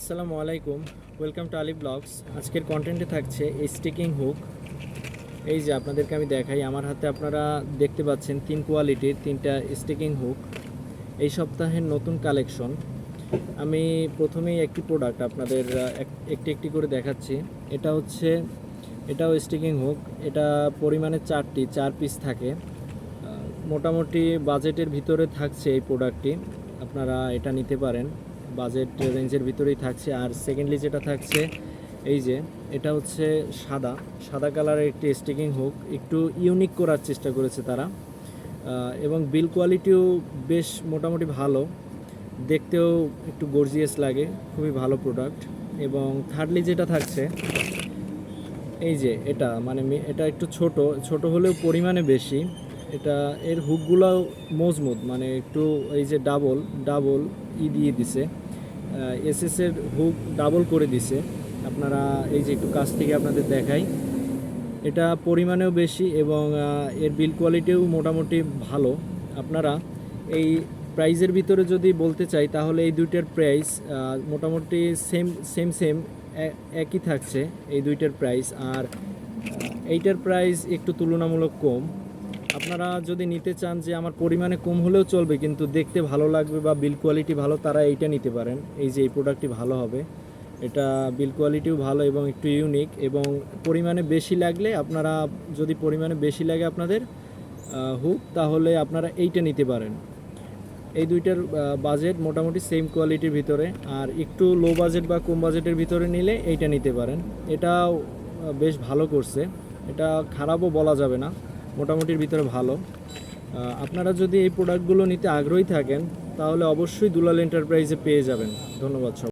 আসসালামু আলাইকুম welcome to Ali blogs আজকের কন্টেন্টে থাকছে এই স্টিকিং হুক এই যে আপনাদেরকে আমি দেখাই, আমার হাতে আপনারা দেখতে পাচ্ছেন তিন কোয়ালিটির তিনটা স্টিকিং হুক এই সপ্তাহের নতুন কালেকশন আমি প্রথমেই একটি প্রোডাক্ট আপনাদের, এক- একটি একটি করে দেখাচ্ছি। এটা হচ্ছে, এটাও স্টিকিং হুক এটা পরিমাণে চারটি, চার পিস থাকে। মোটামুটি বাজেটের ভিতরে থাকছে এই প্রোডাক্টটি আপনারা এটা নিতে পারেন। বাজেট রেঞ্জের ভিতরেই থাকছে। আর সেকেন্ডলি যেটা থাকছে, এই যে, এটা হচ্ছে সাদা। সাদা কালারের একটি স্টিকিং হুক একটু ইউনিক করার চেষ্টা করেছে তারা। এবং বিল কোয়ালিটিও বেশ মোটামুটি ভালো। দেখতেও একটু গর্জিয়াস লাগে। খুবই ভালো প্রোডাক্ট এবং থার্ডলি যেটা থাকছে, এই যে, এটা মানে এটা একটু ছোট। ছোট হলেও পরিমাণে বেশি। এটা, এর হুকগুলো মজবুত মানে একটু এই যে ডাবল ডাবল ই দিয়ে দিছে। এসএস এর হুক ডাবল করে দিছে। আপনারা এই যে একটু কাছ থেকে আপনাদের দেখাই। এটা পরিমাণেও বেশি এবং এর বিল কোয়ালিটিও মোটামুটি ভালো। আপনারা এই প্রাইজের ভিতরে যদি বলতে চাই, তাহলে এই দুইটার প্রাইস মোটামুটি সেম সেম সেম একই থাকছে এই দুইটার প্রাইস আর এইটার প্রাইস একটু তুলনামূলক কম। আপনারা যদি নিতে চান যে আমার পরিমাণে কম হলেও চলবে, কিন্তু দেখতে ভালো লাগবে বা বিল কোয়ালিটি ভালো, তারা এইটা নিতে পারেন। এই যে এই প্রোডাক্টটি ভালো হবে। এটা বিল কোয়ালিটিও ভালো এবং একটু ইউনিক এবং পরিমাণে বেশি লাগলে আপনারা, যদি পরিমাণে বেশি লাগে আপনাদের হুক তাহলে আপনারা এইটা নিতে পারেন। এই দুইটার বাজেট মোটামুটি সেম কোয়ালিটির ভিতরে। আর একটু লো বাজেট বা কম বাজেটের ভিতরে নিলে এইটা নিতে পারেন। এটাও বেশ ভালো করছে। এটা খারাপও বলা যাবে না। মোটামুটির ভিতরে ভালো। আপনারা যদি এই প্রোডাক্টগুলো নিতে আগ্রহী থাকেন, তাহলে অবশ্যই দুলাল এন্টারপ্রাইজে পেয়ে যাবেন। ধন্যবাদ সবাই